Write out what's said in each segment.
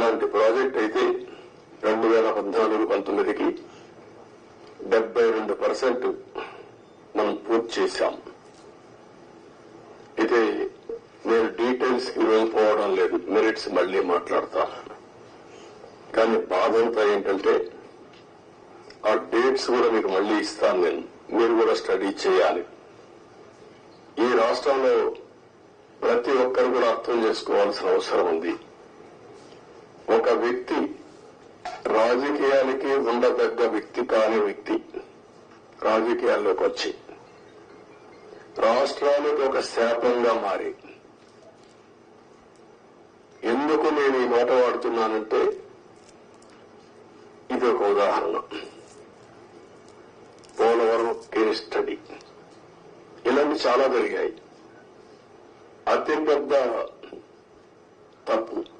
ఇలాంటి ప్రాజెక్ట్ అయితే రెండు వేల పద్నాలుగు పంతొమ్మిదికి డెబ్బై రెండు పర్సెంట్ మనం పూర్తి చేశాం. అయితే నేను డీటెయిల్స్కి వెళ్ళిపోవడం లేదు. మెరిట్స్ మళ్ళీ మాట్లాడతా. కానీ బాధ అంతా ఏంటంటే ఆ డేట్స్ కూడా మీకు మళ్ళీ ఇస్తాను నేను. మీరు కూడా స్టడీ చేయాలి. ఈ రాష్ట్రంలో ప్రతి ఒక్కరు కూడా అర్థం చేసుకోవాల్సిన అవసరం ఉంది. ఒక వ్యక్తి రాజకీయాలకి ఉండదగ్గ వ్యక్తి కాని వ్యక్తి రాజకీయాల్లోకి వచ్చి రాష్ట్రానికి ఒక శాపంగా మారి ఎందుకు నేను ఈ మాట వాడుతున్నానంటే ఇది ఒక ఉదాహరణ. Polavaram case study. ఇలాంటి చాలా జరిగాయి. అతిపెద్ద తప్పు.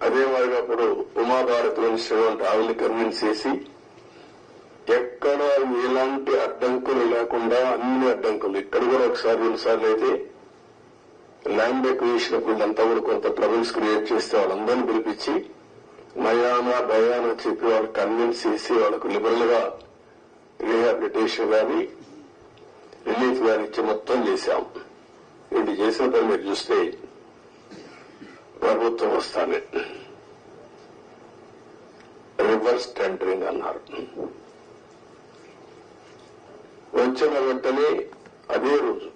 అదే మాదిరిగా అప్పుడు ఉమాభారత్ మినిస్టర్ వంటి కన్విన్స్ చేసి ఎక్కడ ఎలాంటి అడ్డంకులు లేకుండా అన్ని అడ్డంకులు ఇక్కడ కూడా ఒకసారి రెండుసార్లు అయితే ల్యాండ్ ఎక్విజిషన్ అప్పుడు కూడా కొంత ట్రబుల్స్ క్రియేట్ చేస్తే వాళ్ళందరినీ పిలిపించి నయానా భయానా చెప్పి వాళ్ళు కన్విన్స్ చేసి వాళ్ళకు లిబరల్గా రీహాబిలిటేషన్ కానీ రిలీఫ్ కానీ ఇచ్చి మొత్తం చేశాం. ఇది చేసిన పని మీరు చూస్తే ప్రభుత్వం వస్తానే రివర్స్ టెండరింగ్ అన్నారు. వచ్చిన వెంటనే అదే రోజు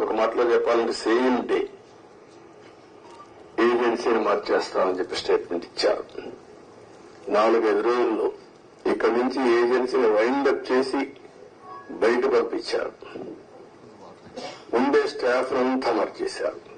ఒక మాటలో చెప్పాలంటే సేమ్ డే ఏజెన్సీని మార్చేస్తామని చెప్పి స్టేట్మెంట్ ఇచ్చారు. నాలుగైదు రోజుల్లో ఇక్కడి నుంచి ఏజెన్సీని వైండప్ చేసి బయట పంపించారు. ఉండే స్టాఫ్ అంతా మార్చేశారు.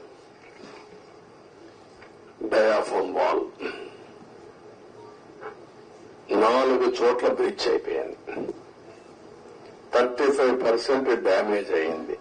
డయాఫోన్ బాల్ నాలుగు చోట్ల బ్రిడ్జ్ అయిపోయింది. థర్టీ ఫైవ్ పర్సెంట్ డ్యామేజ్ అయింది.